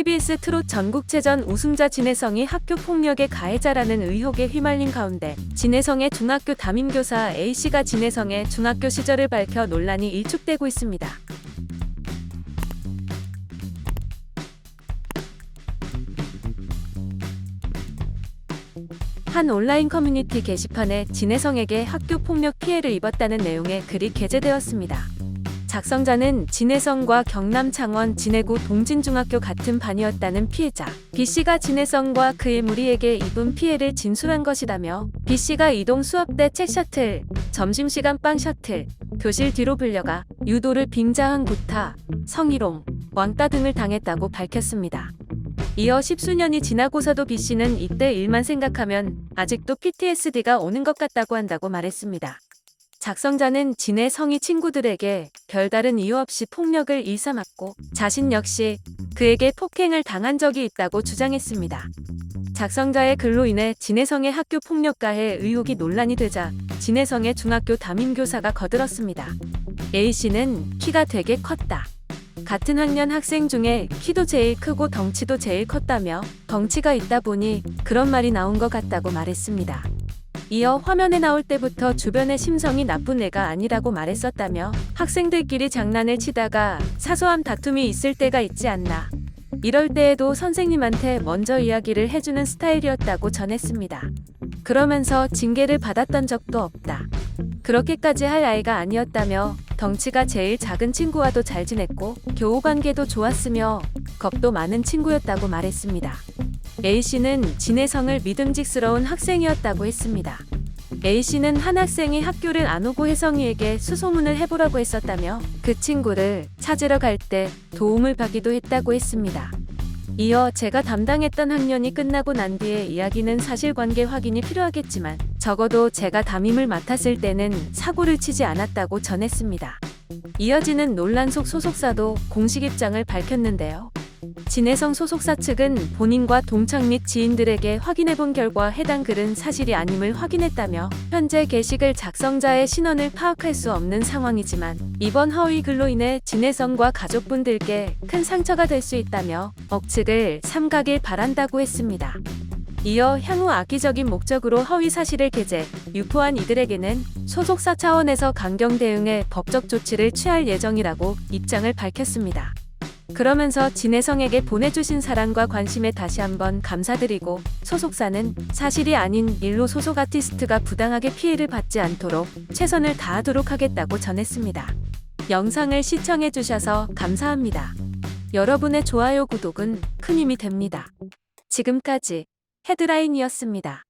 KBS 트롯 전국체전 우승자 진혜성이 학교 폭력의 가해자라는 의혹에 휘말린 가운데 진혜성의 중학교 담임교사 A씨가 진혜성의 중학교 시절을 밝혀 논란이 일축되고 있습니다. 한 온라인 커뮤니티 게시판에 진혜성에게 학교 폭력 피해를 입었다는 내용의 글이 게재되었습니다. 작성자는 진혜성과 경남 창원 진해구 동진중학교 같은 반이었다는 피해자 B씨가 진혜성과 그의 무리에게 입은 피해를 진술한 것이다며 B씨가 이동 수업 때 책 셔틀, 점심시간 빵 셔틀, 교실 뒤로 불려가 유도를 빙자한 구타, 성희롱, 왕따 등을 당했다고 밝혔습니다. 이어 십수년이 지나고서도 B씨는 이때 일만 생각하면 아직도 PTSD가 오는 것 같다고 한다고 말했습니다. 작성자는 진의 성희 친구들에게 별다른 이유 없이 폭력을 일삼았고 자신 역시 그에게 폭행을 당한 적이 있다고 주장했습니다. 작성자의 글로 인해 진혜성의 학교 폭력 가해 의혹이 논란이 되자 진혜성의 중학교 담임교사가 거들었습니다. A씨는 키가 되게 컸다. 같은 학년 학생 중에 키도 제일 크고 덩치도 제일 컸다며 덩치가 있다 보니 그런 말이 나온 것 같다고 말했습니다. 이어 화면에 나올 때부터 주변의 심성이 나쁜 애가 아니라고 말했었다며 학생들끼리 장난을 치다가 사소한 다툼이 있을 때가 있지 않나. 이럴 때에도 선생님한테 먼저 이야기를 해주는 스타일이었다고 전했습니다. 그러면서 징계를 받았던 적도 없다. 그렇게까지 할 아이가 아니었다며 덩치가 제일 작은 친구와도 잘 지냈고 교우 관계도 좋았으며 겁도 많은 친구였다고 말했습니다. A씨는 진혜성을 믿음직스러운 학생이었다고 했습니다. A씨는 한 학생이 학교를 안 오고 혜성이에게 수소문을 해보라고 했었다며 그 친구를 찾으러 갈 때 도움을 받기도 했다고 했습니다. 이어 제가 담당했던 학년이 끝나고 난 뒤에 이야기는 사실관계 확인이 필요하겠지만 적어도 제가 담임을 맡았을 때는 사고를 치지 않았다고 전했습니다. 이어지는 논란 속 소속사도 공식 입장을 밝혔는데요. 진혜성 소속사 측은 본인과 동창 및 지인들에게 확인해본 결과 해당 글은 사실이 아님을 확인했다며 현재 게시글 작성자의 신원을 파악할 수 없는 상황이지만 이번 허위 글로 인해 진혜성과 가족분들께 큰 상처가 될 수 있다며 억측을 삼가길 바란다고 했습니다. 이어 향후 악의적인 목적으로 허위 사실을 게재, 유포한 이들에게는 소속사 차원에서 강경 대응에 법적 조치를 취할 예정이라고 입장을 밝혔습니다. 그러면서 진혜성에게 보내주신 사랑과 관심에 다시 한번 감사드리고 소속사는 사실이 아닌 일로 소속 아티스트가 부당하게 피해를 받지 않도록 최선을 다하도록 하겠다고 전했습니다. 영상을 시청해 주셔서 감사합니다. 여러분의 좋아요, 구독은 큰 힘이 됩니다. 지금까지 헤드라인이었습니다.